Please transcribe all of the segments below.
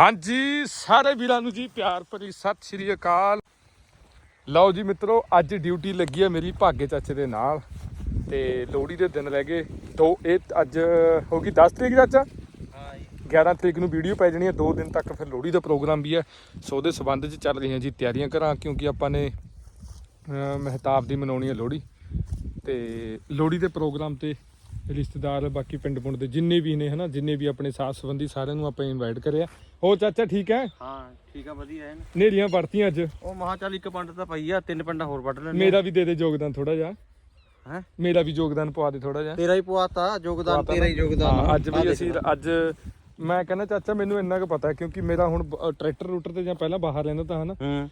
ਹਾਂਜੀ ਸਾਰੇ ਵੀਰਾਂ ਨੂੰ ਜੀ ਪਿਆਰ ਭਰੀ ਸਤਿ ਸ਼੍ਰੀ ਅਕਾਲ। ਲਓ ਜੀ ਮਿੱਤਰੋ ਅੱਜ ਡਿਊਟੀ ਲੱਗੀ ਹੈ ਮੇਰੀ ਭਾਗੇ ਚਾਚੇ ਦੇ ਨਾਲ ਤੇ ਲੋਹੜੀ ਦੇ ਦਿਨ ਰਹਿ ਗਏ। ਦੋ ਇਹ ਅੱਜ ਹੋ ਗਈ 10 ਤਰੀਕ ਚਾਚਾ? 11 ਤਰੀਕ ਨੂੰ ਵੀਡੀਓ ਪੈ ਜਾਣੀ ਹੈ 2 ਦਿਨ ਤੱਕ ਫਿਰ ਲੋਹੜੀ ਦਾ ਪ੍ਰੋਗਰਾਮ ਵੀ ਹੈ ਸੋ ਉਹਦੇ ਸਬੰਧ 'ਚ ਚੱਲ ਰਹੀਆਂ ਜੀ ਤਿਆਰੀਆਂ ਕਰਾਂ ਕਿਉਂਕਿ ਆਪਾਂ ਨੇ ਮਹਿਤਾਬ ਦੀ ਮਨਾਉਣੀ ਹੈ ਲੋਹੜੀ। ਤੇ ਲੋਹੜੀ ਦੇ ਪ੍ਰੋਗਰਾਮ ਤੇ ਰਿਸ਼ਤੇਦਾਰ ਬਾਕੀ ਪਿੰਡ ਪੁੰਡ ਦੇ ਜਿੰਨੇ ਵੀ ਨੇ ਹਨਾ ਜਿੰਨੇ ਵੀ ਆਪਣੇ ਸਾਥ ਸੰਬੰਧੀ ਸਾਰਿਆਂ ਨੂੰ ਆਪਾਂ ਇਨਵਾਈਟ ਕਰਿਆ। ਹੋਰ ਚਾਚਾ ਠੀਕ ਹੈ? ਹਾਂ ਠੀਕ ਆ ਵਧੀਆ ਐਨ ਨੇਰੀਆਂ ਵਰਤੀਆਂ ਅੱਜ। ਉਹ ਮਹਾ ਚੱਲ ਇੱਕ ਪੰਡ ਤਾਂ ਪਈ ਆ ਤਿੰਨ ਪੰਡਾ ਹੋਰ ਵੱਢ ਲੈਣੇ ਮੇਰਾ ਵੀ ਦੇ ਦੇ ਯੋਗਦਾਨ ਥੋੜਾ ਜਿਹਾ। ਹੈ? ਮੇਰਾ ਵੀ ਯੋਗਦਾਨ ਪਵਾ ਦੇ ਥੋੜਾ ਜਿਹਾ। ਤੇਰਾ ਹੀ ਪਵਾਤਾ ਯੋਗਦਾਨ ਤੇਰਾ ਹੀ। ਯੋਗਦਾਨ। ਅੱਜ ਵੀ ਅਸੀਂ। ਅੱਜ ਮੈਂ ਕਹਿੰਦਾ ਚਾਚਾ ਮੈਨੂੰ ਇੰਨਾ ਕੁ ਪਤਾ ਕਿਉਂਕਿ ਮੇਰਾ ਹੁਣ ਟਰੈਕਟਰ ਰੂਟਰ ਤੇ ਜਾਂ ਪਹਿਲਾਂ ਬਾਹਰ ਰਹਿੰਦਾ ਤਾਂ ਹਨਾ। ਹੂੰ।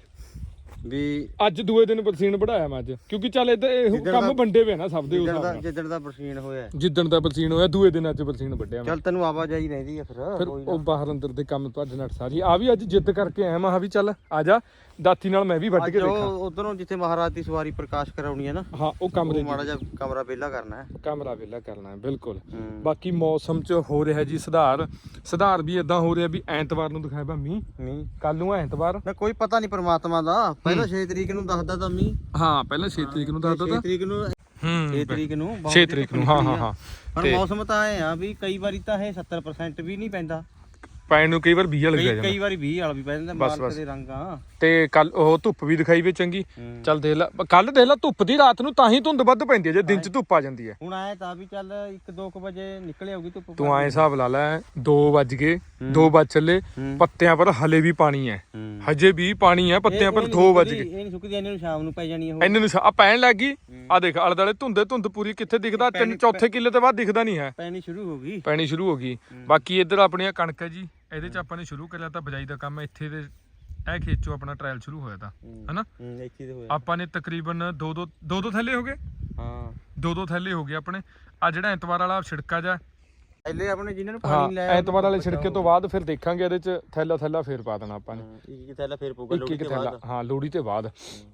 ਵੀ ਅੱਜ ਦੂਏ ਦਿਨ ਬਰਸੀਨ ਵਧਾਇਆ ਮੈਂ ਅੱਜ। ਕਿਉਂਕਿ ਚੱਲ ਇਹ ਜਿੱਦਣ ਕੰਮ ਦਾ- ਵੰਡੇ ਵੇ ਨਾ ਸਭ ਦੇ ਉਸ ਜਿੱਦਣ ਹਿਸਾਬ ਦਾ ਨਾਲ। ਜਿੱਦਣ ਦਾ ਬਰਸੀਨ ਹੋਇਆ। ਜਿੱਦਣ ਦਾ ਬਰਸੀਨ ਹੋਇਆ ਦੂਏ ਦਿਨ ਅੱਜ ਬਰਸੀਨ ਵੱਢਿਆ ਮੈਂ। ਚੱਲ ਤੈਨੂੰ ਆਵਾਜਾਈ ਰਹਿੰਦੀ ਆ ਫਿਰ ਫਿਰ ਕੋਈ ਨਾ। ਉਹ ਬਾਹਰ ਅੰਦਰ ਦੇ ਕੰਮ ਭੱਜ ਨੱਠ ਸਾਰੀ। ਆ ਵੀ ਅੱਜ ਜਿੱਦ ਕਰਕੇ ਆਇਆ ਮੈਂ ਕਿਹਾ ਵੀ ਚੱਲ ਆ ਜਾ। ਦਾਤੀ ਨਾਲ ਮੈਂ ਵੀ ਵੱਢ ਕੇ ਦੇਖਾਂ। ਉਧਰੋਂ ਜਿੱਥੇ ਮਹਾਰਾਜ ਦੀ ਸਵਾਰੀ ਪ੍ਰਕਾਸ਼ ਕਰਾਉਣੀ ਹੈ ਨਾ ਹਾਂ ਉਹ ਕਮਰੇ ਉਹ ਮਾੜਾ ਜਿਹਾ ਕਮਰਾ ਵਿਹਲਾ ਕਰਨਾ ਹੈ। ਕਮਰਾ ਵੇਲਾ ਕਰਨਾ ਹੈ ਬਿਲਕੁਲ। ਬਾਕੀ ਮੌਸਮ 'ਚ ਹੋ ਰਿਹਾ ਜੀ ਸੁਧਾਰ। ਸੁਧਾਰ ਵੀ ਇਦਾਂ ਹੋ ਰਿਹਾ ਵੀ ਐਤਵਾਰ ਨੂੰ ਦਿਖਾਇਆ ਮੀਂਹ। ਮੀਂਹ। ਕੱਲ ਨੂੰ ਐਤਵਾਰ। ਨਾ ਕੋਈ ਪਤਾ ਨਹੀਂ ਪ੍ਰਮਾਤਮਾ ਦਾ। ਪਹਿਲਾਂ 6 ਤਰੀਕ ਨੂੰ ਦੱਸਦਾ ਤਾਂ ਮੀਂਹ। ਹਾਂ ਪਹਿਲਾਂ 6 ਤਰੀਕ ਨੂੰ ਦੱਸਦਾ 6 ਤਾਂ। ਤਰੀਕ ਨੂੰ 6 ਹੂੰ ਤਰੀਕ ਨੂੰ ਬਹੁਤ 6 ਹੀ ਤਰੀਕ ਨੂੰ ਹਾਂ ਹਾਂ। ਹਾਂ। ਪਰ ਮੌਸਮ ਤਾਂ ਐ ਆ ਵੀ ਕਈ ਵਾਰੀ ਤਾਂ ਇਹ 70% ਵੀ ਨਹੀਂ ਪੈਂਦਾ। ਪੈਣ ਨੂੰ ਕਈ ਵਾਰ 20 ਲੱਗ ਕਈ ਜਾਂਦਾ। ਕਈ ਵਾਰੀ 20 ਵਾਲਾ ਵੀ ਪੈ ਜਾਂਦਾ ਬਸ, ਬਸ। ਦੇ ਰੰਗਾਂ ਤੇ ਕੱਲ ਉਹ ਧੁੱਪ ਵੀ ਦਿਖਾਈ ਵੇ ਚੰਗੀ। ਹੂੰ। ਚੱਲ ਦੇਖ ਲੈ ਕੱਲ ਦੇਖ ਲੈ ਧੁੱਪ ਦੀ ਰਾਤ ਨੂੰ ਤਾਂ ਹੀ ਧੁੰਦ ਵੱਧ ਪੈਂਦੀ ਹੈ ਜੇ ਦਿਨ 'ਚ ਧੁੱਪ ਆ ਜਾਂਦੀ ਹੈ ਹੁਣ ਆਏ ਤਾਂ ਵੀ ਚੱਲ 1-2 ਵਜੇ ਨਿਕਲੇ ਆਉਗੀ ਧੁੱਪ ਤੂੰ ਐਂ ਹਿਸਾਬ ਲਾ ਲੈ 2 ਵੱਜ ਗਏ ਹੂੰ। 2 ਵੱਜ ਚੱਲੇ ਹੂੰ। ਪੱਤਿਆਂ ਪਰ ਹਲੇ ਵੀ ਪਾਣੀ ਹੈ ਹੂੰ। ਹਜੇ ਵੀ ਪਾਣੀ ਹੈ ਪੱਤਿਆਂ ਪਰ ਇਹ- ਇਹ 2 ਨੀ ਵੱਜ ਗਏ। ਇਹ ਨਹੀਂ ਸੁੱਕਦੀ ਇਹਨਾਂ ਨੂੰ ਸ਼ਾਮ ਨੂੰ ਪੈ ਜਾਣੀ ਉਹ। ਇੰਨੇ ਨੂੰ ਆ ਪੈਣ ਲੱਗ ਗਈ। ਆ ਦੇਖ ਆਲੇ ਦੁਆਲੇ ਧੁੰਦੇ ਧੁੰਦ ਪੂਰੀ ਕਿੱਥੇ ਦਿਖਦਾ? ਤਿੰਨ ਚੌਥੇ ਕਿੱਲੇ ਤੋਂ ਬਾਅਦ ਦਿਖਦਾ ਨਹੀਂ ਹੈ। ਪੈਣੀ ਸ਼ੁਰੂ ਹੋ ਗਈ। ਪੈਣੀ ਸ਼ੁਰੂ ਹੋ ਗਈ। ਬਾਕੀ ਇੱਧਰ ਆਪਣੀਆਂ ਕਣਕ ਹੈ ਜੀ। ਇਹਦੇ ਚ ਆਪਾਂ ਨੇ ਸ਼ੁਰੂ ਕਰਿਆ ਤਾਂ ਬਜਾਈ ਦਾ ਕੰਮ ਇੱਥੇ ਦੇ ਇਹ ਖੇਤ ਚੋਂ ਆਪਣਾ ਟ੍ਰਾਇਲ ਸ਼ੁਰੂ ਹੋਇਆ ਤਾਂ ਹਨਾ? ਹੂੰ ਇੱਥੇ ਤੇ ਹੋਇਆ। ਆਪਾਂ ਨੇ ਤਕਰੀਬਨ ਦੋ ਦੋ ਦੋ ਦੋ ਥੈਲੇ ਹੋ ਗਏ? ਹਾਂ। ਦੋ ਦੋ ਥੈਲੇ ਹੋ ਗਏ ਆਪਣੇ। ਆ ਜਿਹੜਾ ਐਤਵਾਰ ਵਾਲਾ ਛਿੜਕਾ ਜਾ ਪਹਿਲੇ ਆਪਣੇ ਜਿਨ੍ਹਾਂ ਨੂੰ ਪਾਣੀ ਲਾਇਆ ਐਤਵਾਰ ਵਾਲੇ ਛਿੜਕੇ ਤੋਂ ਬਾਅਦ ਫਿਰ ਦੇਖਾਂਗੇ ਇਹਦੇ ਚ ਥੈਲਾ ਥੈਲਾ ਫੇਰ ਪਾ ਦੇਣਾ ਆਪਾਂ ਨੇ। ਇੱਕ ਥੈਲਾ ਫੇਰ ਪਊਗਾ ਲੋੜੀ ਤੇ ਬਾਅਦ। ਹਾਂ ਲੋੜੀ ਤੇ ਬਾਅਦ।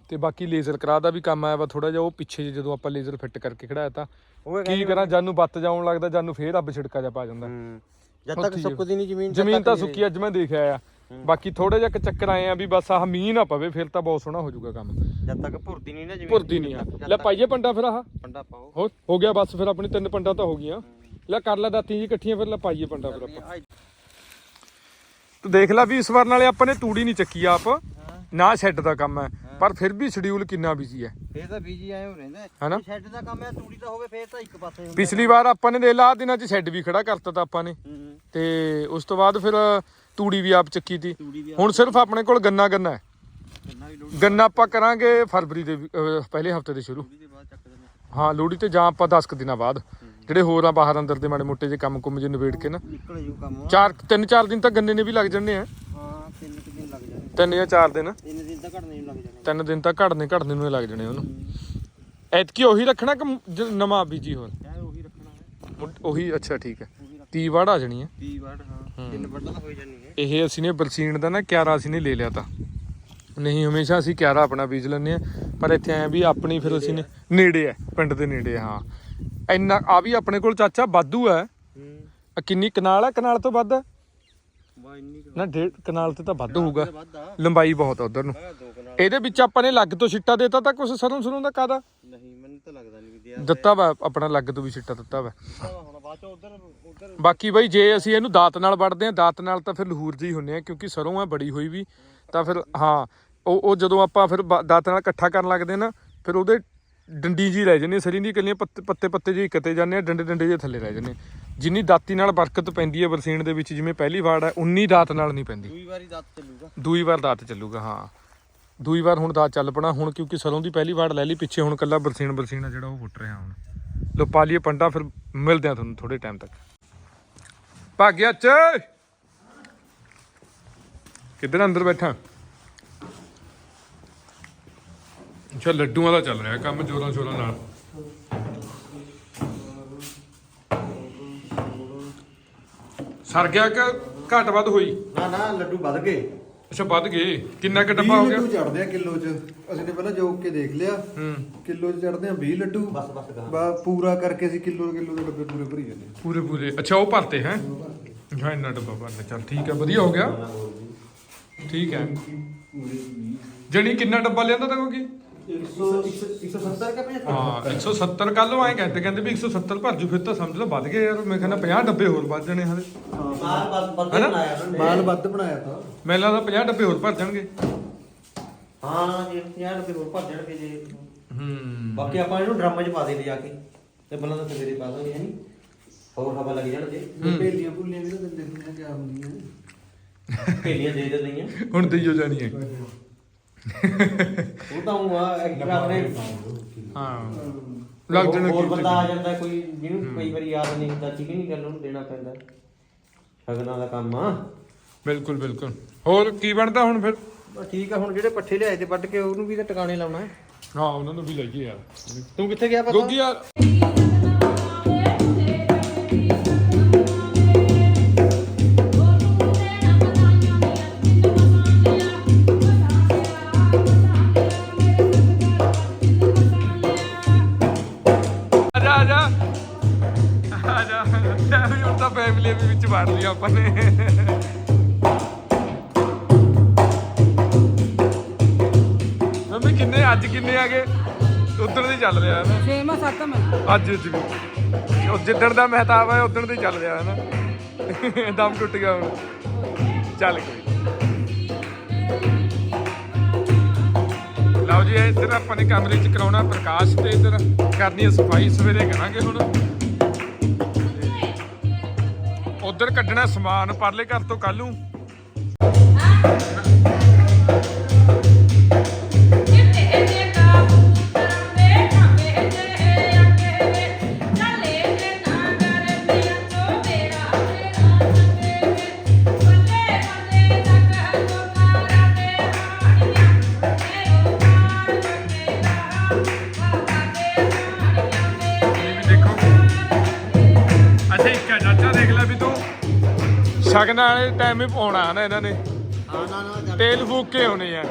ਤੇ ਬਾਕੀ ਲੇਜ਼ਰ ਕਰਾ ਦਾ ਵੀ ਕੰਮ ਆਇਆ ਵਾ ਥੋੜਾ ਜਿਹਾ ਉਹ ਪਿੱਛੇ ਜਦੋਂ ਆਪਾਂ ਲੇਜ਼ਰ ਫਿੱਟ ਕਰਕੇ ਖੜਾਇਆ ਤਾਂ। ਕੀ ਕਰਾਂ ਜਾਨੂੰ ਬੱਤ ਜਾਉਣ ਲੱਗਦਾ ਜਾਨੂੰ ਫੇਰ ਰੱਬ ਛਿੜਕਾ ਜਾ ਪਾ ਜਾਂਦਾ। ਹੂੰ। ਜਦ ਤੱਕ ਸੁੱਕਦੀ ਨਹੀਂ ਜ਼ਮੀਨ ਜ਼ਮੀਨ ਤਾਂ ਸੁੱਕੀ ਅੱਜ ਮੈਂ ਦੇਖਿਆ ਆ। ਬਾਕੀ ਥੋੜਾ ਜਿਹਾ ਚੱਕਰ ਆਏ ਆ ਵੀ ਬਸ ਆਹ ਮੀਂਹ ਨਾ ਪਵੇ ਫਿਰ ਤਾਂ ਬਹੁਤ ਸੋਹਣਾ ਹੋ ਜਾਊਗਾ ਕੰਮ। ਜਦ ਤੱਕ ਭੁਰਦੀ ਨਹੀਂ ਨਾ ਜ਼ਮੀਨ ਭੁਰਦੀ ਨਹੀਂ ਆ। ਲੈ ਪਾਈਏ ਪੰਡਾ ਫਿਰ ਆਹ। ਪੰਡਾ ਪਾਓ। ਹੋ ਹੋ ਗਿਆ ਬਸ ਫਿਰ ਆਪਣੀ ਤਿੰਨ ਪੰਡਾ ਤਾਂ ਹੋ ਗਈਆਂ। ਲੈ ਕਰ ਲੈ ਦਾਤੀ ਜੀ ਇਕੱਠੀਆਂ ਫਿਰ ਲੈ ਪਾਈਏ ਪੰਡਾ ਫਿਰ ਆਪਾਂ। ਤੂੰ ਦੇਖ ਲੈ ਵੀ ਇਸ ਵਾਰ ਨਾਲੇ ਆਪਾਂ ਨੇ ਤੂੜੀ ਨਹੀਂ ਚੱਕੀ ਆਪ। ਨਾ ਸ਼ੈੱਡ ਦਾ ਕੰਮ ਹੈ। ਪਰ ਫਿਰ ਵੀ ਸ਼ਡਿਊਲ ਕਿੰਨਾ ਬਿਜ਼ੀ ਹੈ? ਫੇਰ ਤਾਂ ਬੀਜੀ ਆਏ ਹੋ ਰਹਿੰਦਾ। ਹਨਾ? ਸ਼ੈੱਡ ਦਾ ਕੰਮ ਹੈ ਤੂੜੀ ਦਾ ਹੋਵੇ ਫੇਰ ਤਾਂ ਇੱਕ ਪਾਸੇ ਹੁੰਦਾ। ਪਿਛਲੀ ਵਾਰ ਆਪਾਂ ਨੇ ਦੇਖ ਲਾ ਦਿਨਾਂ 'ਚ ਸ਼ੈੱਡ ਵੀ ਖੜਾ ਕਰਤਾ ਤਾਂ ਆਪਾਂ ਨੇ। ਹੂੰ ਤੇ ਉਸ ਤੋਂ ਬਾਅਦ ਫਿਰ ਤੂੜੀ ਵੀ ਆਪ ਚੱਕੀ ਤੀ। ਤੂੜੀ ਵੀ ਹੁਣ ਸਿਰਫ ਆਪਣੇ ਕੋਲ ਗੰਨਾ ਗੰਨਾ ਹੈ। ਗੰਨਾ ਵੀ ਲੋੜੀ ਗੰਨਾ ਆਪਾਂ ਕਰਾਂਗੇ ਫਰਵਰੀ ਦੇ ਵੀ- ਅਹ ਪਹਿਲੇ ਹਫ਼ਤੇ ਦੇ ਸ਼ੁਰੂ। ਦੇ ਬਾਅਦ ਚੱਕ ਦਿੰਦੇ ਹਾਂ। ਲੋਹੜੀ ਤੇ ਜਾਂ ਆਪਾਂ 10 ਕੁ ਦਿਨਾਂ ਬਾਅਦ। ਜਿਹੜੇ ਹੋਰ ਆ ਬਾਹਰ ਅੰਦਰ ਦੇ ਮਾੜੇ ਮੋਟੇ ਜੇ ਕੰਮ ਕੁੰਮ ਜੇ ਨਿਬੇੜ ਕੇ ਨਾ। ਨਿਕਲ ਜੂ ਕੰਮ। ਚਾਰ ਤਿੰਨ ਚਾਰ ਦਿਨ ਤਾਂ ਗੰਨੇ ਨੇ ਵੀ ਲੱਗ ਜਣੇ ਆ। ਹਾਂ ਤਿੰਨ ਕੁ ਤਿੰਨ ਜਾਂ ਚਾਰ ਦਿਨ? ਤਿੰਨ ਦਿਨ ਤਾਂ ਘੜਨੇ ਨੂੰ ਲੱਗ ਜਾਣੇ। ਤਿੰਨ ਦਿਨ ਤਾਂ ਘੜਨੇ ਘੜਨੇ ਨੂੰ ਹੀ ਲੱਗ ਜਣੇ ਉਹਨੂੰ। ਐਤਕੀ ਉਹੀ ਰੱਖਣਾ ਕਿ ਜ- ਨਵਾਂ ਬੀਜੀ ਹੋਰ? ਉਹੀ ਰੱਖਣਾ ਹੈ। ਉਹ- ਉਹੀ ਅੱਛਾ ਠੀਕ ਹੈ। ਉਹੀ ਰੱਖ 30 ਵਾੜ ਆ ਜਣੀ ਹੈ। 30 ਵਾਟ ਹਾਂ। ਤਿੰਨ ਵਾਟ ਤਾਂ ਹੋ ਹੀ ਜਾਣੀ ਹੈ ਇਹ ਅਸੀਂ ਨੇ ਬਰਸੀਨ ਦਾ ਨਾ ਕਿਆਰਾ ਅਸੀਂ ਨੇ ਲੈ ਲਿਆ ਤਾਂ। ਨਹੀਂ ਹਮੇਸ਼ਾ ਅਸੀਂ ਕਿਆਰਾ ਆਪਣਾ ਬੀਜ ਲੈਂਦੇ ਆ ਪਰ ਇੱਥੇ ਐ ਵੀ ਆਪਣੀ ਫਿਰ ਅਸੀਂ ਨੇ ਨੇੜੇ ਹੈ ਪਿੰਡ ਦੇ ਨੇੜੇ ਆ, ਹਾਂ। ਇੰਨਾ ਆ ਵੀ ਆਪਣੇ ਕੋਲ ਚਾਚਾ ਵਾਧੂ ਹੈ। ਹੂੰ। ਆ ਕਿੰਨੀ ਕਨਾਲ ਹੈ? ਕਨਾਲ ਤੋਂ ਵੱਧ? ਹੈ? ਬਾ ਇੰਨੀ ਕੁ ਨਾ ਡੇਢ ਕਨਾਲ ਤੇ ਤਾਂ ਵੱਧ ਹੋਊਗਾ। ਵਾਧਾ ਲੰਬਾਈ ਬਹੁਤ ਆ ਉਧਰ ਨੂੰ। ਮੈਂ ਦੋ ਕਨਾਲ। ਇਹਦੇ ਵਿੱਚ ਆਪਾਂ ਨੇ ਲੱਗ ਤੋਂ ਛਿੱਟਾ ਦੇਤਾ ਤਾਂ ਕੁਛ ਸਰੋਂ ਸਰੋਂ ਦਾ ਕਾਦਾ ਨਹੀਂ ਮੈਨੂੰ ਤਾਂ ਲੱਗਦਾ ਨਹੀਂ ਵੀ ਦਿਆ ਦਿੱਤਾ ਵਾ ਆਪਣਾ ਲੱਗ ਤੋਂ ਵੀ ਛਿੱਟਾ ਦਿੱਤਾ ਵਾ। ਹੁਣ ਬਾਅਦ ਚ ਉਧਰ ਉਧਰ ਬਾਕੀ ਬਈ ਜੇ ਅਸੀਂ ਇਹਨੂੰ ਦਾਤ ਨਾਲ ਵੱਢਦੇ ਆ ਦਾਤ ਨਾਲ ਤਾਂ ਫਿਰ ਲਹੂਰ ਜਿਹੀ ਹੁੰਨੇ ਆ ਕਿਉਂਕਿ ਸਰੋਂ ਆ ਬੜੀ ਹੋਈ ਵੀ। ਤਾਂ ਫਿਰ ਹਾਂ ਉਹ ਉਹ ਜਦੋਂ ਆਪਾਂ ਫਿਰ ਬ- ਦਾਤ ਨਾਲ ਇਕੱਠਾ ਕਰਨ ਲੱਗਦੇ ਨਾ ਫਿਰ ਉਹਦੇ ਡੰਡੀ ਜੀ ਰਹਿ ਜਾਂਦੀ ਸਰੀ ਦੀਆਂ ਕੱਲੀਆਂ ਪੱਤੇ ਪੱਤੇ ਪੱਤੇ ਜਿਹੇ ਕਿਤੇ ਜਾਂਦੇ ਆ ਡੰਡੇ ਡੰਡੇ ਜਿਹੇ ਥੱਲੇ ਰਹਿ ਜਾਂਦੇ ਆ। ਜਿੰਨੀ ਦਾਤੀ ਨਾਲ ਬਰਕਤ ਪੈਂਦੀ ਹੈ ਬਰਸੀਨ ਦੇ ਵਿੱਚ ਜਿਵੇਂ ਪਹਿਲੀ ਵਾਰ ਹੈ ਉਨੀ ਦਾਤ ਨਾਲ ਨਹੀਂ ਪੈਂਦੀ। ਦੂਈ ਵਾਰੀ ਦੱਤ ਚੱਲੂਗਾ। ਦੂਈ ਵਾਰ ਦਾਤ ਚੱਲੂਗਾ ਹਾਂ। ਦੂਈ ਵਾਰ ਹੁਣ ਦਾਤ ਚੱਲ ਪਣਾ ਹੁਣ ਕਿਉਂਕਿ ਸਰੋਂ ਦੀ ਪਹਿਲੀ ਵਾਰ ਲੈ ਲਈ ਪਿੱਛੇ ਹੁਣ ਕੱਲਾ ਬਰਸੀਨ ਬਰਸੀਨ ਆ ਜਿਹੜਾ ਉਹ ਫੁੱਟ ਰਿਹਾ ਹੁਣ। ਲੋ ਪਾ ਲਈਏ ਪੰਡਾ ਫਿਰ ਮਿਲਦੇ ਆ ਤੁਹਾਨੂੰ ਥੋੜੇ ਟਾਈਮ ਤੱਕ। ਭਾਗਿਆ ਚ ਕਿੱਧਰ ਅੰਦਰ ਬੈਠਾ? ਅੱਛਾ ਲੱਡੂਆਂ ਦਾ ਚੱਲ ਰਿਹਾ ਕੰਮ ਜੋਰਾਂ ਸ਼ੋਰਾਂ ਨਾਲ। ਸਰ ਗਿਆ ਕਿ ਘੱਟ ਵੱਧ ਹੋਈ? ਨਾ ਨਾ ਲੱਡੂ ਵੱਧ ਗਏ। ਅੱਛਾ ਵੱਧ ਗਏ। ਕਿੰਨਾ ਕੁ ਡੱਬਾ ਹੋ ਗਿਆ? ਲੱਡੂ ਚੜਦੇ ਆ ਕਿਲੋ ਚ। ਅਸੀਂ ਨੇ ਪਹਿਲਾਂ ਜੋਕ ਕੇ ਦੇਖ ਲਿਆ। ਹੂੰ। ਕਿਲੋ ਚ ਚੜਦੇ ਆ 20 ਲੱਡੂ। ਬਸ ਬਸ ਗਾ ਬਾ ਪੂਰਾ ਕਰਕੇ ਅਸੀਂ ਕਿਲੋ ਕਿਲੋ ਦੇ ਡੱਬੇ ਪੂਰੇ ਭਰੀ ਜਾਂਦੇ ਪੂਰੇ ਪੂਰੇ। ਅੱਛਾ ਉਹ ਭਰਤੇ ਹੈ? ਹਾਂ ਇੰਨਾ ਡੱਬਾ ਭਰ ਲੈ ਚੱਲ ਠੀਕ ਹੈ ਵਧੀਆ ਹੋ ਗਿਆ। ਠੀਕ ਹੈ। ਜਣੀ ਕਿੰਨਾ ਡੱਬਾ ਲਿਆਂਦਾ ਤਾ ਕੋਈ 170 ਕਾ 75 ਹਾਂ 170 ਕੱਲ ਨੂੰ ਆਏ ਕਹਿੰਦੇ ਕਹਿੰਦੇ ਵੀ 170 ਭਰ ਜੂ ਫਿਰ ਤਾਂ ਸਮਝ ਲਓ ਵੱਧ ਗਏ ਯਾਰ ਮੈਂ ਕਹਿੰਦਾ 50 ਡੱਬੇ ਹੋਰ ਵੱਧ ਜਾਣੇ ਹਲੇ। ਮਾਲ ਬਸ ਬੰਦੇ ਹੈਨਾ? ਬਣਾਇਆ ਉਹਨੇ। ਮਾਲ ਵੱਧ ਬਣਾਇਆ ਤਾਂ। ਮੈਨੂੰ ਲੱਗਦਾ 50 ਡੱਬੇ ਹੋਰ ਭਰ ਜਾਣਗੇ। ਹਾਂ ਜੇ 50 ਰੁਪਏ ਹੋਰ ਭੱਜ ਜਾਣਗੇ ਜੇ। ਹੂੰ। ਬਾਕੀ ਆਪਾਂ ਇਹਨੂੰ ਡਰਮ 'ਚ ਪਾ ਦੇ ਲਿਜਾ ਕੇ ਤੇ ਬਲਾਂ ਤਾਂ ਸਵੇਰੇ ਪਾ ਦਾਂਗੇ ਹੈਨੀ? ਹੋਰ ਹਵਾ ਲੱਗ ਜਾਣ ਦੇ ਭੇਲੀਆਂ ਭੁੱਲੀਆਂ ਵੀ ਤਾਂ ਦਿੰਦੇ ਹੁੰਦੇ ਆ ਕਿਆ ਹੁੰਦੀਆਂ ਢੇਲੀਆਂ ਦੇ ਦਿੰਦੀਆਂ ਹੁਣ ਦਈਓ ਜਾਣੀ ਹੈ ਉਹ ਤਾਂ ਉਹ ਆ ਐਕਸਟਰਾ ਆਪਣੇ ਹਾਂ। ਲੱਗ ਜਾਣਾ ਹੋਰ ਕੀ ਬੰਦਾ ਆ ਜਾਂਦਾ ਕੋਈ ਜਿਹਨੂੰ ਕਈ ਵਾਰੀ ਯਾਦ ਨਹੀਂ ਹੁੰਦਾ ਠੀਕ ਨਹੀਂ ਗੱਲ ਉਹਨੂੰ ਦੇਣਾ ਪੈਂਦਾ। ਸ਼ਗਨਾਂ ਦਾ ਕੰਮ ਆ। ਬਿਲਕੁਲ ਬਿਲਕੁਲ। ਹੋਰ ਕੀ ਬਣਦਾ ਹੁਣ ਫਿਰ? ਠੀਕ ਆ ਹੁਣ ਜਿਹੜੇ ਪੱਠੇ ਲਿਆਏ ਤੇ ਵੱਢ ਕੇ ਉਹਨੂੰ ਵੀ ਤਾਂ ਟਿਕਾਣੇ ਲਾਉਣਾ ਹੈ। ਹਾਂ ਉਹਨਾਂ ਨੂੰ ਵੀ ਲਈਏ ਯਾਰ। ਤੂੰ ਕਿੱਥੇ ਗਿਆ ਪਤਾ? ਗੋਗੀ ਯਾਰ ਫੈਮਿਲੀ ਵੀ ਵਿੱਚ ਵੜ ਲਈ ਆਪਾਂ ਨੇ। ਮੰਮੀ ਕਿੰਨੇ ਅੱਜ ਕਿੰਨੇ ਆ ਗਏ? ਉਧਰ ਦੀ ਚੱਲ ਰਿਹਾ ਹੈ ਨਾ। ਛੇਵਾਂ ਸੱਤਵਾਂ ਅੱਜ ਅੱਜ ਵੀ। ਉਹ ਜਿੱਦਣ ਦਾ ਮਹਿਤਾਬ ਹੈ ਉਦੋਂ ਦੀ ਚੱਲ ਰਿਹਾ ਹੈ ਨਾ। ਦਮ ਟੁੱਟ ਗਿਆ ਹੁਣ। ਚੱਲ ਕੋਈ ਲਓ ਜੀ ਇੱਧਰ ਆਪਾਂ ਨੇ ਕਮਰੇ 'ਚ ਕਰਾਉਣਾ ਪ੍ਰਕਾਸ਼ ਤੇ ਇੱਧਰ। ਕਰਨੀ ਹੈ ਸਫ਼ਾਈ ਸਵੇਰੇ ਕਰਾਂਗੇ ਹੁਣ। ਉਧਰ ਕੱਢਣਾ ਸਮਾਨ ਪਰਲੇ ਘਰ ਤੋਂ ਕੱਲ ਨੂੰ। ਸ਼ਗਨ ਵਾਲੇ ਟਾਈਮ ਹੀ ਪਾਉਣਾ ਨਾ ਇਹਨਾਂ ਨੇ। ਤੇਲ ਫੂਕ ਕੇ ਆਉਣੇ ਆ।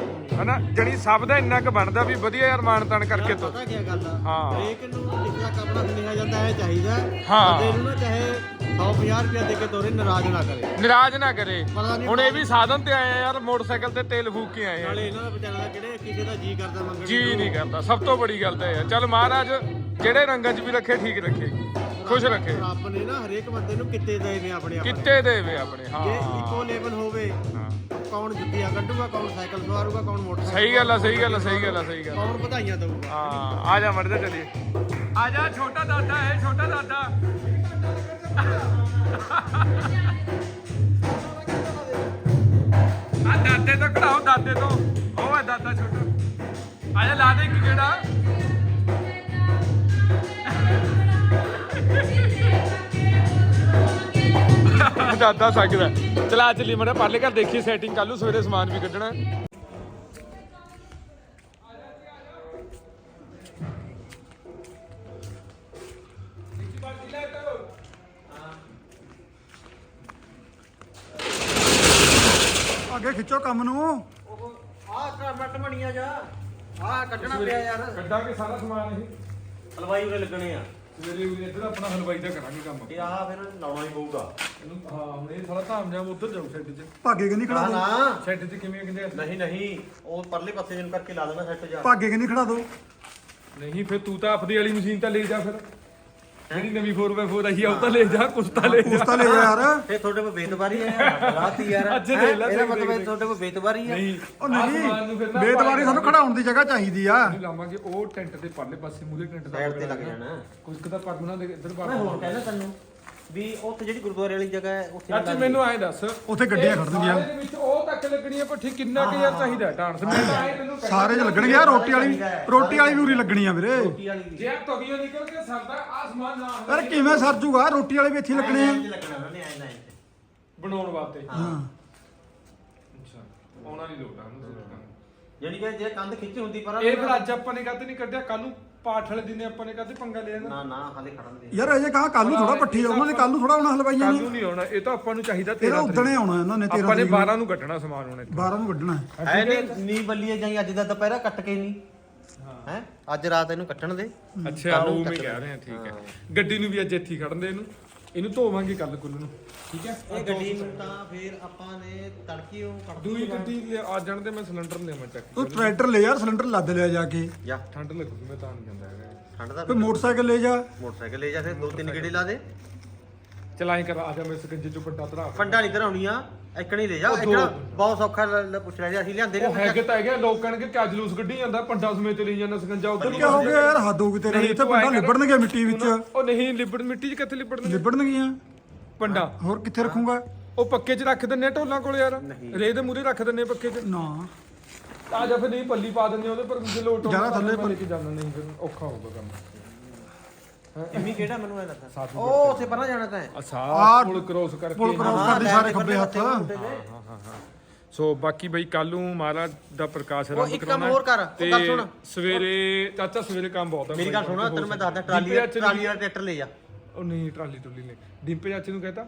ਹਨਾ ਜਣੀ ਸਭ ਦਾ ਇੰਨਾ ਕੁ ਬਣਦਾ ਵੀ ਵਧੀਆ ਯਾਰ ਮਾਣ ਤਾਣ ਕਰਕੇ ਤੋ। ਪਤਾ ਕੀ ਗੱਲ? ਆ ਹਾਂ। ਹਰੇਕ ਨੂੰ ਲਿਖਿਆ ਕਪੜਾ ਸੁਨੇਹਾ ਜਾਂਦਾ ਹੈ ਚਾਹੀਦਾ। ਹਾਂ। ਬੰਦੇ ਨੂੰ ਨਾ ਚਾਹੇ 150 ਰੁਪਏ ਦੇ ਕੇ ਤੋਰੇ ਨਾਰਾਜ਼ ਨਾ ਕਰੇ। ਨਿਰਾਜ ਨਾ ਕਰੇ। ਹੁਣ ਇਹ ਵੀ ਸਾਧਨ ਤੇ ਆਏ ਆ ਯਾਰ ਮੋਟਰਸਾਈਕਲ ਤੇ ਤੇਲ ਫੂਕ ਕੇ ਆਏ ਆ। ਨਾਲੇ ਇਹਨਾਂ ਦਾ ਵਿਚਾਰਾ ਦਾ ਕਿਹੜੇ ਕਿਸੇ ਦਾ ਜੀ ਕਰਦਾ ਮੰਗਣ ਜੀ। ਨਹੀਂ ਕਰਦਾ। ਸਭ ਤੋਂ ਬੜੀ ਗੱਲ ਤਾਂ ਇਹ ਆ। ਚੱਲ ਮਹਾਰਾਜ ਜਿਹੜੇ ਰੰਗਾਂ 'ਚ ਵੀ ਰੱਖੇ ਠੀਕ ਰੱਖੇ। ਖੁਸ਼ ਰੱਖੇ। ਰੱਬ ਨੇ ਨਾ ਹਰੇਕ ਬੰਦੇ ਨੂੰ ਕਿੱਤੇ ਦੇ ਨੇ ਆਪਣੇ ਆਪਣੇ। ਕਿੱਤੇ ਦੇਵੇ ਆਪਣੇ ਜੇ ਹਾਂ ਇੱਕੋ ਲੈਵਲ ਹੋਵੇ ਹਾਂ। ਕੌਣ ਜੁੱਤੀਆਂ ਕੱਢੂਗਾ ਕੌਣ ਸਾਈਕਲ ਸਵਾਰੂਗਾ ਕੌਣ ਮੋਟਰਸਾਈਕਲ ਸਹੀ ਗੱਲ ਆ ਸਹੀ ਗੱਲ ਆ ਸਹੀ ਗੱਲ ਆ ਸਹੀ ਗੱਲ ਆ। ਕੌਣ ਵਧਾਈਆਂ ਦਊਗਾ। ਹਾਂ ਆ ਜਾ ਮਰਦੇ ਚਲੀਏ। ਆ ਜਾ ਛੋਟਾ ਦਾਦਾ ਹੈ ਛੋਟਾ ਦਾਦਾ। ਆ ਦਾਦੇ ਤੋਂ ਕਢਾਓ ਦਾਦੇ ਤੋਂ। ਉਹ ਹੈ ਦਾਦਾ ਛੋਟਾ। ਆ ਜਾ ਲਾ ਦੇ ਇੱਕ ਕਿਹੜਾ ਦਾਦਾ ਸਕਦਾ ਚਲਾ ਚੱਲੀ ਮੜਾ ਪਰਲੇ ਘਰ ਦੇਖੀ ਸੈਟਿੰਗ ਕਰ ਲੂ ਸਵੇਰੇ ਸਮਾਨ ਵੀ ਕੱਢਣਾ। ਅੱਗੇ ਖਿੱਚੋ ਕੰਮ ਨੂੰ। ਆਹ ਟਮਾਟਰ ਬਣੀਆਂ ਜਾ। ਆਹ ਕੱਢਣਾ ਪਿਆ ਯਾਰ। ਕੱਢਾਂਗੇ ਸਾਰਾ ਸਮਾਨ ਇਹ। ਹਲਵਾਈ ਉਰੇ ਲੱਗਣੇ ਆ। ਸਵੇਰੇ ਵੀ ਇੱਧਰ ਆਪਣਾ ਹਲਵਾਈ ਦਾ ਕਰਾਂਗੇ ਕੰਮ। ਤੇ ਆਹ ਫਿਰ ਲਾਉਣਾ ਹੀ ਪਊਗਾ। ਇਹਨੂੰ ਹਾਂ ਹੁਣ ਇਹ ਸਾਰਾ ਧਾਮ ਜਾਮ ਉੱਧਰ ਜਾਊ ਸ਼ੈੱਡ 'ਚ। ਭਾਗੇ ਕਿ ਨਹੀਂ ਨਾ ਖੜਾ ਦੋ? ਨਾ। ਸ਼ੈੱਡ 'ਚ ਕਿਵੇਂ ਕਹਿੰਦੇ ਆ? ਨਹੀਂ ਨਹੀਂ ਉਹ ਪਰਲੇ ਪਾਸੇ ਜਿਹਨੂੰ ਕਰਕੇ ਲਾ ਦੇਣਾ ਸੈੱਟ ਜਾ ਭਾਗੇ ਕਿ ਨਹੀਂ ਖੜਾ ਦੋ? ਨਹੀਂ ਫਿਰ ਤੂੰ ਤਾਂ ਆਪਦੀ ਵਾਲੀ ਮਸ਼ੀਨ ਤਾਂ ਲੈ ਜਾ ਫਿਰ। ਜਿਹੜੀ ਨਵੀਂ 4x4 ਆਈ ਆ ਉਹ ਤਾਂ ਲੈ ਜਾ ਕੁਛ ਤਾਂ ਲੈ ਜਾ। ਉਸਤਾ ਲੈ ਜਾ ਯਾਰ। ਫੇ ਤੁਹਾਡੇ ਕੋਲ ਬੇਤਬਾਰੀ ਹੈ ਰਾਤੀ ਯਾਰ। ਹੈਂ? ਦੇਖ ਲੈ, ਇਹਦਾ ਦੇਖ, ਮਤਲਬ ਹੈ ਦੇਖ। ਤੁਹਾਡੇ ਕੋਲ ਬੇਤਬਾਰੀ ਹੈ। ਨਹੀਂ ਉਹ ਨੂੰ ਫਿਰ ਨਹੀਂ ਨਾ ਬੇਦਵਾਰੀ ਸਾਨੂੰ ਖੜਾਉਣ ਦੀ ਜਗ੍ਹਾ ਚਾਹੀਦੀ ਆ। ਨਹੀਂ ਲਾਵਾਂਗੇ ਉਹ ਟੈਂਟ ਦੇ ਪਰਲੇ ਪਾਸੇ ਮੂਰੇ ਟੈਂਟ ਦਾ ਸਾਈਡ ਤੇ ਲੱਗ ਜਾਣਾ। ਕੁਝ ਕੁ ਤਾਂ ਪਰਮਨਾ ਦੇ ਇੱਧਰ ਮੈਂ ਹੋਰ ਕਹਿੰਦਾ ਤੈਨੂੰ। ਵੀ ਉੱਥੇ ਜਿਹੜੀ ਗੁਰਦੁਆਰੇ ਵਾਲੀ ਜਗ੍ਹਾ ਹੈ ਉੱਥੇ ਅੱਜ ਮੈਨੂੰ ਐਂ ਦੱਸ। ਉੱਥੇ ਗੱਡੀਆਂ ਖੜਨਗੀਆਂ ਸਾਰੇ ਦੇ ਵਿੱਚ ਉਹ ਤੱਕ ਲੱਗਣੀਆਂ ਪੱਠੀ ਕਿੰਨਾ ਕੁ ਯਾਰ ਚਾਹੀਦਾ ਟਾਂਸ ਮੈਂ ਤਾਂ ਐਂ ਤੈਨੂੰ ਕਹਿ- ਸਾਰੇ 'ਚ ਲੱਗਣਗੇ। ਆ ਰੋਟੀ ਵਾਲੀ ਰੋਟੀ ਵਾਲੀ ਵੀ ਉਰੀ ਲੱਗਣੀ ਆ ਵੀਰੇ। ਰੋਟੀ ਵਾਲੀ ਜੇ ਆ ਨਿਕਲ ਕੇ ਸਰਦਾ ਆਸਮਾਨ ਨਾ ਹੋਵੇ। ਯਾਰ ਕਿਵੇਂ ਸਰ ਜੂਗਾ? ਰੋਟੀ ਵਾਲੇ ਵੀ ਇੱਥੇ ਹੀ ਲੱਗਣੇ ਆ। ਲੱਗਣਾ ਉਹਨੇ ਐਂ ਨਾ ਬਣਾਉਣ ਵਾਸਤੇ। ਹਾਂ। ਅੱਛਾ ਆਉਣਾ ਨਹੀਂ ਲੋਟਾ ਉਹਨੂੰ ਜਿਹੜੀ ਕਿ ਜੇ ਕੰਧ ਖਿੱਚ ਹੁੰਦੀ ਪਰ ਇਹ ਫਿਰ ਅੱਜ ਆਪਾਂ ਨੇ ਕਦੇ ਨਹੀਂ ਕੱਢਿਆ ਕੱਲ ਨੂੰ ਪਾਠ ਵਾਲੇ ਦਿਨੇ ਆਪਾਂ ਨੇ ਕਦੇ ਪੰਗਾ ਲਿਆ ਨਾ। ਨਾ ਨਾ ਹਾਲੇ ਖੜਨ ਦੇ ਯਾਰ ਅਜੇ ਕਹਾ ਕੱਲ ਨੂੰ ਥੋੜਾ ਪੱਠੀ ਉਹਨਾਂ ਨੇ ਕੱਲ ਨੂੰ ਥੋੜਾ ਆਉਣਾ ਹਲਵਾਈਆਂ ਕੱਲ ਨੇ ਨਹੀਂ ਆਉਣਾ ਇਹ ਤਾਂ ਆਪਾਂ ਨੂੰ ਚਾਹੀਦਾ ਇਹਦਾ 13 ਉਦਣੇ ਆਉਣਾ ਇਹਨਾਂ ਨੇ 13 ਆਪਾਂ ਨੇ ਤਰੀਕ ਨੂੰ। 12 ਨੂੰ ਕੱਢਣਾ ਸਮਾਨ ਹੁਣ ਇੱਥੋਂ। 12 ਨੂੰ ਕੱਢਣਾ ਹੈ। ਐ ਨਹੀਂ ਨੀ ਬੱਲੀਏ ਜਾਈ ਅੱਜ ਦਾ ਦੁਪਹਿਰਾ ਕੱਟ ਕੇ ਨਹੀਂ। ਹੈ। ਅੱਜ ਰਾਤ ਇਹਨੂੰ ਕੱਟਣ ਦੇ। ਅੱਛਾ ਉਹ ਮੈਂ ਕਹਿ ਰਿਹਾ ਠੀਕ ਹੈ। ਗੱਡੀ ਨੂੰ ਵੀ ਅੱਜ ਇੱਥੇ ਖੜਨ ਦੇ ਇਹਨੂੰ। ਇਹਨੂੰ ਧੋਵਾਂਗੇ ਕੱਲ ਕੁੱਲ ਨੂੰ ਠੀਕ ਹੈ? ਇਹ ਗੱਡੀ ਨੂੰ ਤਾਂ ਫੇਰ ਆਪਾਂ ਨੇ ਤੜਕੀ ਉਹ ਕੱਢ ਦੂਈ ਗੱਡੀ ਆ ਜਾਣ ਦੇ ਮੈਂ ਸਿਲੰਡਰ ਲਿਆਵਾਂ ਚੱਕ ਤੂੰ ਟਰੈਕਟਰ ਲੈ ਯਾਰ ਸਿਲੰਡਰ ਲੱਦ ਲਿਆ ਜਾ ਕੇ। ਜਾ। ਠੰਡ ਲੱਗੂਗੀ ਮੈਂ ਤਾਂ ਨਹੀਂ ਜਾਂਦਾ ਹੈਗਾ। ਠੰਡ ਦਾ ਫੇ ਮੋਟਰਸਾਈਕਲ ਲੈ ਜਾ। ਮੋਟਰਸਾਈਕਲ ਲੈ ਜਾ ਫਿਰ ਦੋ ਤਿੰਨ ਗੇੜੇ ਲਾ ਦੇ। ਚਲਾਈ ਕਰ ਆ ਜਾ ਮੈਂ ਸਕੰਜੇ ਚੋਂ ਵੱਡਾ ਧਰਾ ਫੰਡਾ ਨਹੀਂ ਕਰਾਉਣੀ ਆ। ਇੱਕ ਨਹੀਂ ਲੈ ਜਾ ਉਹ ਦੋ। ਇੱਕਣਾ ਬਹੁਤ ਸੌਖਾ ਲ- ਲ- ਪੁੱਛ ਰਿਹਾ ਅਸੀਂ ਲਿਆਂਦੇ ਉਹ ਹੈਗੇ ਤਾਂ ਹੈਗੇ ਲੋਕ ਕਹਿਣਗੇ ਕਿ ਅੱਜ ਲੂਸ ਗੱਡੀ ਜਾਂਦਾ ਪੰਡਾ ਸਮੇਤ ਲਈ ਜਾਂਦਾ ਸਕੰਜਾ ਉਧਰ ਕੀ ਹੋ ਗਿਆ ਯਾਰ ਹੱਦ ਹੋ ਗਈ ਤੇਰੇ ਇੱਥੇ ਪੰਡਾ ਲਿਬੜਨਗੇ ਮਿੱਟੀ ਵਿੱਚ। ਉਹ ਨਹੀਂ ਲਿਬੜ ਮਿੱਟੀ 'ਚ ਕਿੱਥੇ ਲਿਬੜਨਗੇ? ਲਿਬੜਨਗੀਆਂ? ਪੰਡਾ। ਹੋਰ ਕਿੱਥੇ ਰੱਖੂਗਾ? ਉਹ ਪੱਕੇ 'ਚ ਰੱਖ ਦਿੰਨੇ ਆ ਢੋਲਾਂ ਕੋਲ ਯਾਰ। ਰੇ ਦੇ ਮੂਰੇ ਰੱਖ ਦਿੰਨੇ ਆ ਪੱਕੇ 'ਚ। ਨਾ। ਆ ਜਾ ਫਿਰ ਨਹੀਂ ਪੱਲੀ ਪਾ ਦਿੰਦੇ ਆ ਉਹਦੇ ਪਰ ਜੇ ਲੋਟ ਜ਼ਿਆਦਾ ਥੱਲੇ ਪੱਲੀ। ਕੇ ਜਾਂਦਾ ਨਹੀਂ ਫਿਰ ਔਖਾ ਹੋਊਗਾ ਕੰਮ। ਇੰਮੀ ਕਿਹੜਾ ਮੈਨੂੰ ਐ ਦੱਸ ਉਹ ਉੱਥੇ ਪਰਾਂ ਜਾਣਾ ਤਾਂ ਸਾਹ ਪੁਲ ਕ੍ਰੋਸ ਕਰਕੇ ਪੁਲ ਕ੍ਰੋਸ ਹਾਂ, ਕਰਦੇ ਸਾਰੇ ਖੱਬੇ ਹੱਥ। ਹਾਂ ਹਾਂ ਹਾਂ ਸੋ ਬਾਕੀ ਬਈ ਕੱਲ ਨੂੰ ਮਹਾਰਾਜ ਦਾ ਪ੍ਰਕਾਸ਼ ਉਹ ਆਰੰਭ ਇੱਕ ਕੰਮ ਕਰਾਉਣਾ ਹੋਰ ਕਰ, ਉਹ ਤੇ ਗੱਲ ਸੁਣ। ਸਵੇਰੇ ਚਾਚਾ ਸਵੇਰੇ ਕੰਮ ਬਹੁਤ ਹੈ ਮੇਰੀ ਗੱਲ ਸੁਣਾ ਤੈਨੂੰ ਮੈਂ ਦੱਸਦਾ ਟਰਾਲੀ ਟਰਾਲੀ ਟਰਾਲੀ ਵਾਲਾ ਟਰੈਕਟਰ ਲੈ ਜਾ। ਉਹ ਨਹੀਂ ਟਰਾਲੀ ਟੁੱਲੀ ਨੇ ਡਿੰਪੇ ਚਾਚੇ ਨੂੰ ਕਹਤਾ?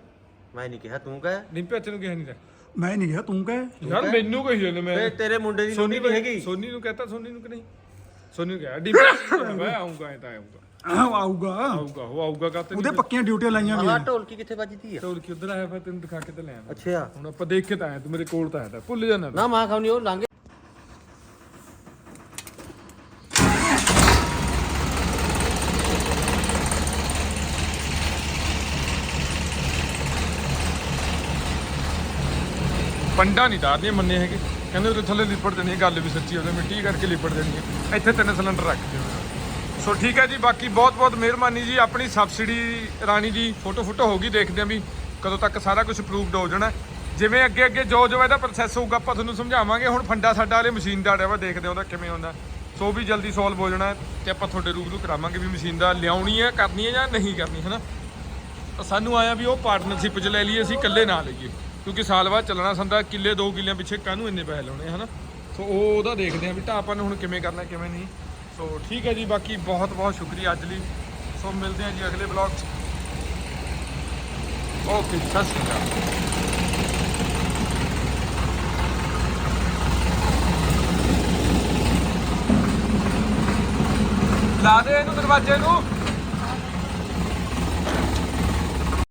ਮੈਂ ਨਹੀਂ ਕਿਹਾ ਤੂੰ ਕਹੇ। ਡਿੰਪੇ ਚਾਚੇ ਨੂੰ ਕਿਹਾ ਨਹੀਂ ਤਾਂ। ਮੈਂ ਨਹੀਂ ਗਿਆ ਤੂੰ ਕਹੇ। ਯਾਰ ਮੈਨੂੰ ਕਹੀ ਜਾਂਦੇ ਮੈਂ। ਫੇ ਤੇਰੇ ਮੁੰਡੇ ਦੀ ਸੋਨੀ ਨੋਟੀ ਨਹੀਂ ਹੈਗੀ। ਸੋਨੀ ਨੂੰ ਕਹਤਾ ਸੋਨੀ ਨੂੰ ਕਿ ਨਹੀਂ? ਸੋਨੀ ਨੂੰ ਕਿਹਾ ਡਿੰਪੇ ਚਾਚੇ ਨੂੰ ਮੈਂ ਆਉਂਗਾ ਐ ਤਾਂ ਆਉਂਗਾ ਆਊਗਾ। ਆਊਗਾ ਉਹ ਆਊਗਾ ਕਾਤੇ ਉਹਦੇ ਪੱਕੀਆਂ ਡਿਊਟੀਆਂ ਲਾਈਆਂ ਆਹ ਵੀ ਢੋਲਕੀ ਕਿੱਥੇ ਵੱਜਦੀ ਆ? ਟੋਲ ਕੀ ਉਧਰ ਆਇਆ ਫਿਰ ਤੈਨੂੰ ਦਿਖਾ ਕੇ ਤੇ ਲੈ ਆਇਆ ਅੱਛਾ। ਹੁਣ ਆਪਾਂ ਦੇਖ ਕੇ ਤਾਂ ਆਇਆ ਤੂੰ ਮੇਰੇ ਕੋਲ ਤਾਂ ਆਇਆ ਤਾਂ। ਭੁੱਲ ਜਾਣਾ ਨਾ ਮਾਂ ਖਾਉਣੀ ਉਹ ਲੰਘ ਪੰਡਾ ਨਹੀਂ ਤਾਰਨੀਆਂ ਮੰਨੇ ਹੈਗੇ। ਕਹਿੰਦੇ ਉਹਦੇ ਥੱਲੇ ਲਿਪੜ ਦੇਣੀ ਹੈ, ਗੱਲ ਵੀ ਸੱਚੀ ਉਹਦੇ ਮਿੱਟੀ ਕਰਕੇ ਲਿਪੜ ਦੇਣੀ ਹੈ। ਇੱਥੇ ਤਿੰਨ ਸਿਲੰਡਰ ਰੱਖ ਦਿਓ। ਸੋ ਠੀਕ ਹੈ ਜੀ, ਬਾਕੀ ਬਹੁਤ ਬਹੁਤ ਮਿਹਰਬਾਨੀ ਜੀ, ਆਪਣੀ ਸਬਸਿਡੀ ਰਾਣੀ ਦੀ ਫੋਟੋ ਫੋਟੋ ਹੋ ਗਈ ਦੇਖਦੇ ਆਂ ਵੀ ਕਦੋਂ ਤੱਕ ਸਾਰਾ ਕੁਝ ਅਪਰੂਵਡ ਹੋ ਜਾਣਾ। ਜਿਵੇਂ ਅੱਗੇ ਅੱਗੇ ਜੋ ਜੋ ਇਹਦਾ ਪ੍ਰੋਸੈਸ ਹੋਊਗਾ, ਆਪਾਂ ਤੁਹਾਨੂੰ ਸਮਝਾਵਾਂਗੇ। ਹੁਣ ਫੰਡਾ ਸਾਡਾ ਵਾਲੇ ਮਸ਼ੀਨ ਦਾ ਆੜਿਆ ਵਾ ਦੇਖਦੇ ਆਂ ਉਹਦਾ ਕਿਵੇਂ ਹੁੰਦਾ। ਸੋ ਵੀ ਜਲਦੀ ਸੋਲਵ ਹੋ ਜਾਣਾ ਤੇ ਆਪਾਂ ਤੁਹਾਡੇ ਰੂਬਰੂ ਕਰਾਵਾਂਗੇ ਵੀ ਮਸ਼ੀਨ ਦਾ ਲਿਆਉਣੀ ਹੈ, ਕਰਨੀ ਹੈ ਜਾਂ ਨਹੀਂ ਕਰਨੀ ਹੈ ਨਾ ਤਾਂ ਸਾਨੂੰ ਆਇਆ ਵੀ ਉਹ ਪਾਰਟਨਰਸ਼ਿਪ 'ਚ ਲੈ ਲਈਏ, ਅਸੀਂ ਇਕੱਲੇ ਨਾ ਲਈਏ। ਕਿਉਂਕਿ ਸਾਲ ਬਾਅਦ ਚੱਲਣਾ ਸੰਦਾ ਕਿੱਲੇ ਦੋ ਕਿੱਲਿਆਂ ਪਿੱਛੇ ਕਾਹਨੂੰ ਇੰਨੇ ਪੈਸੇ ਲਾਉਣੇ, ਹਨਾ? ਸੋ ਉਹ ਉਹਦਾ ਦੇਖਦੇ ਆਂ ਵੀ ਤਾਂ ਆਪਾਂ ਨੂੰ ਹੁਣ ਕਿਵੇਂ ਕਰਨਾ, ਕਿਵੇਂ ਨਹੀਂ। ਸੋ ਠੀਕ ਹੈ ਜੀ, ਬਾਕੀ ਬਹੁਤ ਬਹੁਤ ਸ਼ੁਕਰੀਆ ਅੱਜ ਲਈ। ਸੋ ਮਿਲਦੇ ਹਾਂ ਜੀ ਅਗਲੇ ਬਲੌਗ 'ਚ। ਓਕੇ ਸਤਿ ਸ਼੍ਰੀ ਅਕਾਲ। ਲਾ ਦੇ ਇਹਨੂੰ ਦਰਵਾਜ਼ੇ ਨੂੰ।